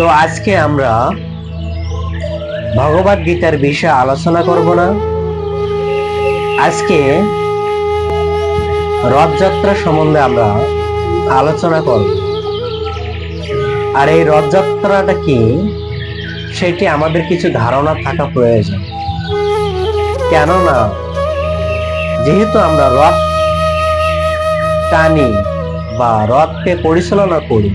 তো আজকে আমরা ভগবত গীতার বিষয়ে আলোচনা করব না। আজকে রথযাত্রা সম্বন্ধে আমরা আলোচনা করব। আর এই রথযাত্রাটা কি, সেটি আমাদের কিছু ধারণা থাকা প্রয়োজন। কেননা, যেহেতু আমরা রথ টানি বা রথকে পরিচালনা করি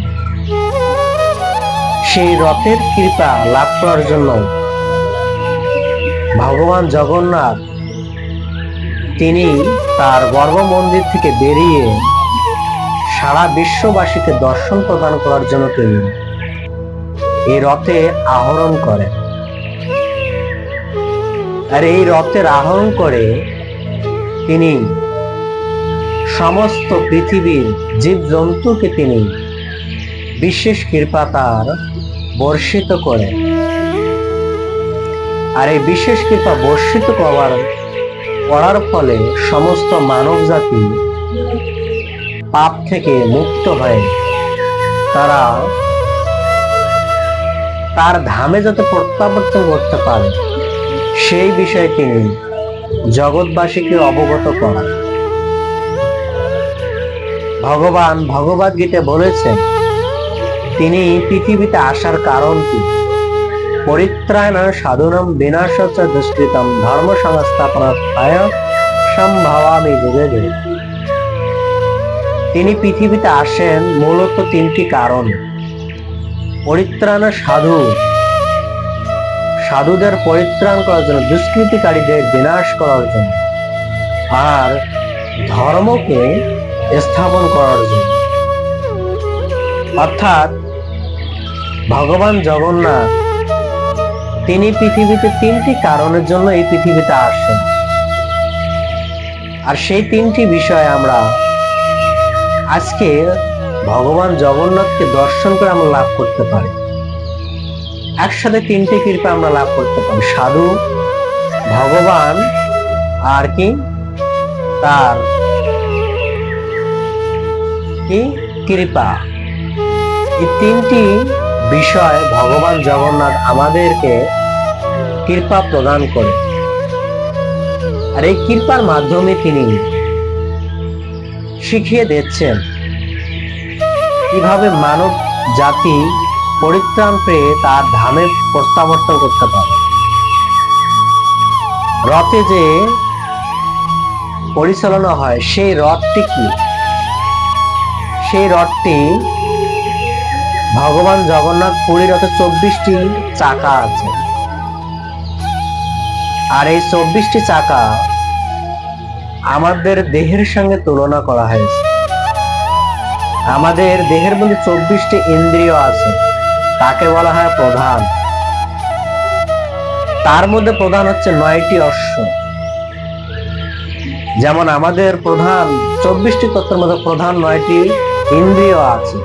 সেই রথের কৃপা লাভ করার জন্য ভগবান জগন্নাথ তিনি তার গর্ভ মন্দির থেকে বেরিয়ে সারা বিশ্ববাসীকে দর্শন প্রদান করার জন্য তিনি এই রথে আহরণ করেন। আর এই রথের আহরণ করে তিনি সমস্ত পৃথিবীর জীব জন্তুকে তিনি বিশেষ কৃপা তার বর্ষিত করে। আর এই বিশেষ কৃপা বর্ষিত করার করার ফলে সমস্ত মানব জাতি পাপ থেকে মুক্ত হয়ে তারা তার ধামে যাতে প্রত্যাবর্তন করতে পারে, সেই বিষয়ে তিনি জগৎবাসীকে অবগত করান ভগবান ভগবদ গীতে বলেছেন তিনি পৃথিবীতে আসার কারণ কি? পরিত্রাণ, সাধুনম, বিনাশ দুষ্কৃতম, ধর্ম সংস্থাপনায় সম্ভাবামি যুগে যুগে। তিনি পৃথিবীতে আসেন মূলত তিনটি কারণ। পরিত্রাণ, সাধু। সাধুদের পরিত্রাণ করার জন্য, দুষ্কৃতিকারীদের বিনাশ করার জন্য। আর ধর্মকে স্থাপন করার জন্য। অর্থাৎ ভগবান জগন্নাথ, তিনি পৃথিবীতে তিনটি কারণের জন্য এই পৃথিবীতে আসেন। আর সেই তিনটি বিষয় আমরা আজকে ভগবান জগন্নাথকে দর্শন করে আমরা লাভ করতে পারি। একসাথে তিনটি কৃপা আমরা লাভ করতে পারি। সাধু, ভগবান আর কি? তার কি? কৃপা। এই তিনটি বিষয় ভগবান জগন্নাথ আমাদেরকে কৃপা প্রদান করে। আর এই কৃপার মাধ্যমে তিনি শিখিয়ে দিচ্ছেন কীভাবে মানব জাতি পরিত্রাণ পেয়ে তার ধামে প্রত্যাবর্তন করতে পারে। রথে যে পরিচালনা হয়, সেই রথটি কি? সেই রথটি ভগবান জগন্নাথ পুরীর রথে চব্বিশটি চাকা আছে। আর এই চব্বিশটি চাকা আমাদের দেহের সঙ্গে তুলনা করা হয়েছে। আমাদের দেহের মধ্যে চব্বিশটি ইন্দ্রিয় আছে, তাকে বলা হয় প্রধান। তার মধ্যে প্রধান হচ্ছে নয়টি অশ্ব। যেমন আমাদের প্রধান চব্বিশটি তত্ত্বের মধ্যে প্রধান নয়টি ইন্দ্রিয় আছে।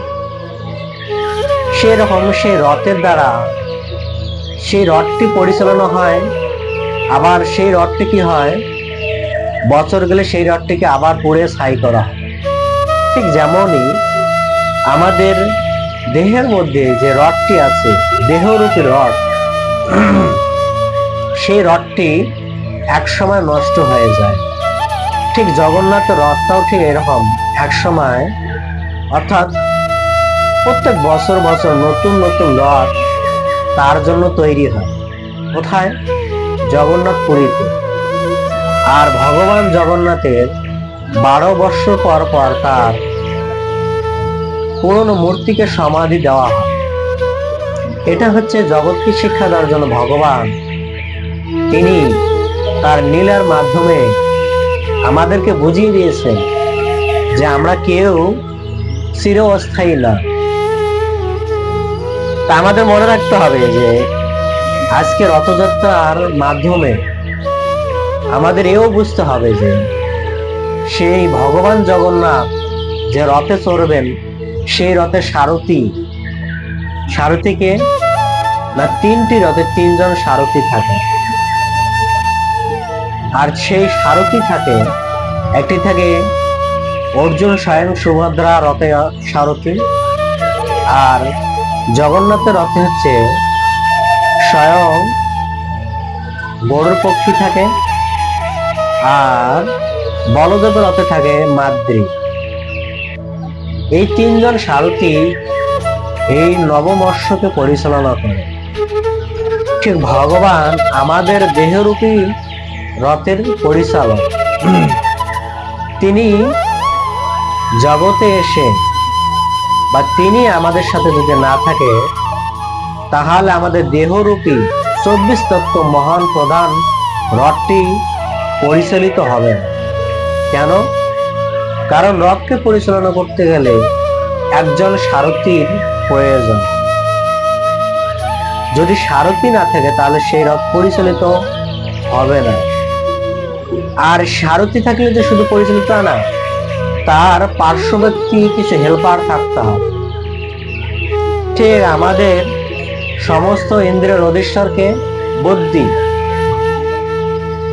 সেরকম সেই রথের দ্বারা। সেই রথটি পরিচালনা হয়। আবার সেই রথটি কি হয়? বছর গেলে সেই রথটিকে আবার পরে ছাই করা ঠিক যেমনই আমাদের দেহের মধ্যে যে রথটি আছে, দেহরূপী রথ, সেই রথটি এক সময় নষ্ট হয়ে যায়। ঠিক জগন্নাথ রথটাও ঠিক এরকম। এক সময় অর্থাৎ প্রত্যেক বছর বছর নতুন নতুন রথ তার জন্য তৈরি হয়। কোথায়? জগন্নাথ পুরীতে আর ভগবান জগন্নাথের বারো বৎসর পর পর তার পুরনো মূর্তিকে সমাধি দেওয়া হয়। এটা হচ্ছে জগৎকে শিক্ষা দেওয়ার জন্য ভগবান। তিনি তার নীলার মাধ্যমে আমাদেরকে বুঝিয়ে দিয়েছেন যে আমরা কেউ চিরস্থায়ী না তা আমাদের মনে রাখতে হবে যে আজকে রথযাত্রার মাধ্যমে আমাদের এও বুঝতে হবে যে সেই ভগবান জগন্নাথ যে রথে চড়বেন, সেই রথের সারথি। সারথিকে না, তিনটি রথে তিনজন সারথি থাকে। আর সেই সারথি থাকে, একটি থাকে অর্জুন স্বয়ং সুভদ্রা রথে সারথি, আর জগন্নাথের রথে হচ্ছে স্বয়ং গরুর পক্ষী থাকে আর বলদেবের রথে থাকে মাদ্রি এই তিনজন সারথী এই নবমর্ষকে পরিচালনা করে। ঠিক ভগবান আমাদের দেহরূপী রথের পরিচালক। তিনি জগতে এসে বা তিনি আমাদের সাথে যদি না থাকে, তাহলে আমাদের দেহরূপী চব্বিশ তত্ত্ব মহান প্রধান রথটি পরিচালিত হবে না। কেন? কারণ রথকে পরিচালনা করতে গেলে একজন সারথীর প্রয়োজন। যদি সারথি না থাকে, তাহলে সেই রথ পরিচালিত হবে না। আর সারথি থাকলে যে শুধু পরিচালিত না তার পার্শ্ববর্তী কিছু হেল্পার থাকতে হবে। ঠিক আমাদের সমস্ত ইন্দ্রের অধীশ্বরকে বুদ্ধি।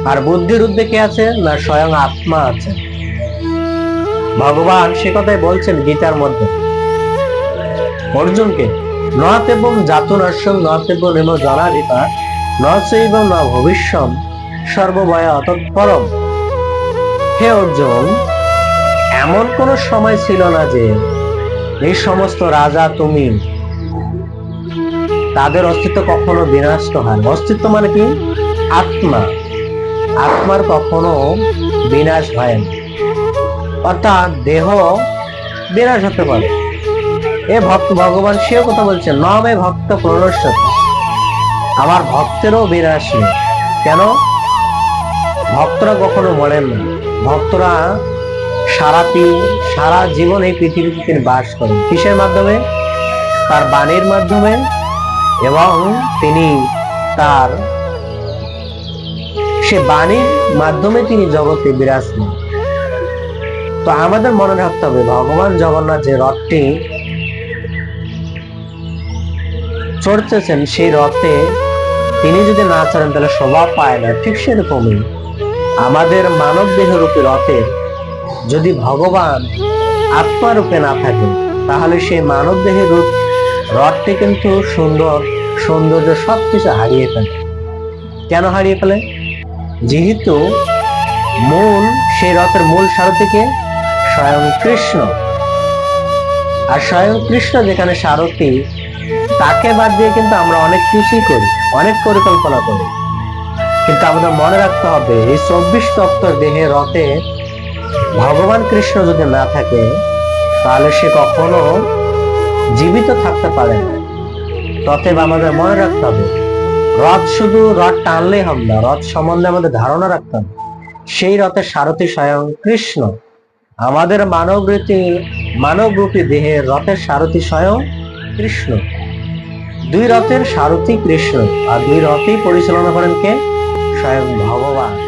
আর বুদ্ধির উদ্দে কে আছে? না, স্বয়ং আত্মা আছে। ভগবান সে কথাই বলছেন গীতার মধ্যে। অর্জুনকে নত এবং জাতুনস্যং নত এবং নেম জনাধিতা নচৈব ন ভবিষ্যম, সর্বভয় অতৎপরম হে অর্জুন এমন কোন সময় ছিল না যে এই সমস্ত রাজা তুমি তাদের অস্তিত্ব কখনো বিনষ্ট হয় অস্তিত্ব মানে কি? আত্মা। আত্মার কখনো বিনাশ হয় না অর্থাৎ দেহ বিনাশ হতে পারে। এ ভক্ত ভগবান সেও কথা বলছে নমে ভক্ত প্রণস্যত আমার ভক্তেরও বিনাশ নেই। কেন? ভক্তরা কখনো মরেন না। ভক্তরা সারাটি সারা জীবন এই পৃথিবীতে তিনি বাস করেন। কিসের মাধ্যমে? তার বাণীর মাধ্যমে এবং তিনি তার সে বাণীর মাধ্যমে তিনি জগতে বিরাজমান তো আমাদের মনে রাখতে হবে, ভগবান জগন্নাথ যে রথটি চড়তেছেন, সেই রথে তিনি যদি না চড়েন, তাহলে শোভা পায় না। ঠিক সেরকমই আমাদের মানব দেহরূপী রথের যদি ভগবান আত্মারূপে না থাকে, তাহলে সেই মানব দেহের রূপ, রথটি কিন্তু সুন্দর, সৌন্দর্য সব কিছু হারিয়ে ফেলে। কেন হারিয়ে ফেলে? যেহেতু মূল সেই রথের মূল সারথীকে স্বয়ং কৃষ্ণ। আর স্বয়ং কৃষ্ণ যেখানে সারথী, তাকে বাদ দিয়ে কিন্তু আমরা অনেক কিছুই করি, অনেক পরিকল্পনা করি। কিন্তু আমাদের মনে রাখতে হবে, এই চব্বিশ তত্ত্বর দেহে রথে ভগবান কৃষ্ণ যদি না থাকে, তাহলে সে কখনো জীবিত থাকতে পারে না। ততএব আমাদের মনে রাখতে হবে, রথ শুধু রথ টানলেই হবে না, রথ সম্বন্ধে আমাদের ধারণা রাখতে হবে। সেই রথের সারথি স্বয়ং কৃষ্ণ। আমাদের মানব রীতি মানব রূপী দেহের রথের সারথি স্বয়ং কৃষ্ণ। দুই রথের সারথি কৃষ্ণ, আর দুই রথেই পরিচালনা করেন কে? স্বয়ং ভগবান।